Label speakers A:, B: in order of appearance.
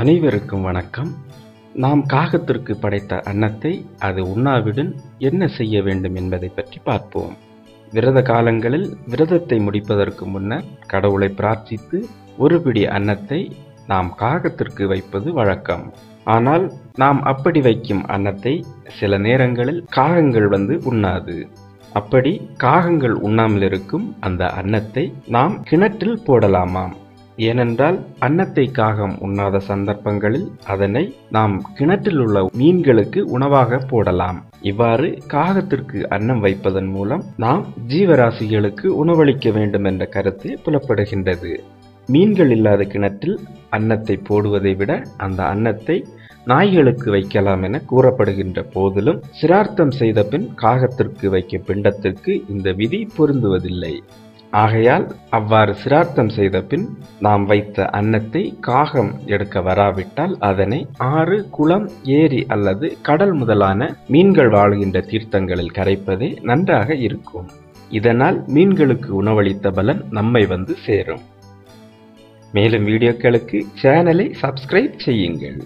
A: அனைவருக்கும் வணக்கம். நாம் காகத்திற்கு படைத்த அன்னத்தை அது உண்ணாவிடன் என்ன செய்ய வேண்டும் என்பதை பற்றி பார்ப்போம். விரத காலங்களில் விரதத்தை முடிப்பதற்கு முன்னர் கடவுளை பிரார்த்தித்து ஒரு பிடி அன்னத்தை நாம் காகத்திற்கு வைப்பது வழக்கம். ஆனால் நாம் அப்படி வைக்கும் அன்னத்தை சில நேரங்களில் காகங்கள் வந்து உண்ணாது. அப்படி காகங்கள் உண்ணாமல் இருக்கும் அந்த அன்னத்தை நாம் கிணற்றில் போடலாமாம். ஏனென்றால் அன்னத்தை காகம் உண்ணாத சந்தர்ப்பங்களில் அதனை நாம் கிணற்றில் உள்ள மீன்களுக்கு உணவாக போடலாம். இவ்வாறு காகத்திற்கு அன்னம் வைப்பதன் மூலம் நாம் ஜீவராசிகளுக்கு உணவளிக்க வேண்டும் என்ற கருத்து புலப்படுகின்றது. மீன்கள் இல்லாத கிணற்றில் அன்னத்தை போடுவதை விட அந்த அன்னத்தை நாய்களுக்கு வைக்கலாம் என கூறப்படுகின்ற போதிலும் சிரார்த்தம் செய்த பின் காகத்திற்கு வைக்கும் பிண்டத்திற்கு இந்த விதி பொருந்துவதில்லை. ஆகையால் அவ்வாறு சிரார்த்தம் செய்த பின் நாம் வைத்த அன்னத்தை காகம் எடுக்க வராவிட்டால் அதனை ஆறு குளம் ஏரி அல்லது கடல் முதலான மீன்கள் வாழ்கின்ற தீர்த்தங்களில் கரைப்பதே நன்றாக இருக்கும். இதனால் மீன்களுக்கு உணவளித்த பலன் நம்மை வந்து சேரும். மேலும் வீடியோக்களுக்கு சேனலை சப்ஸ்கிரைப் செய்யுங்கள்.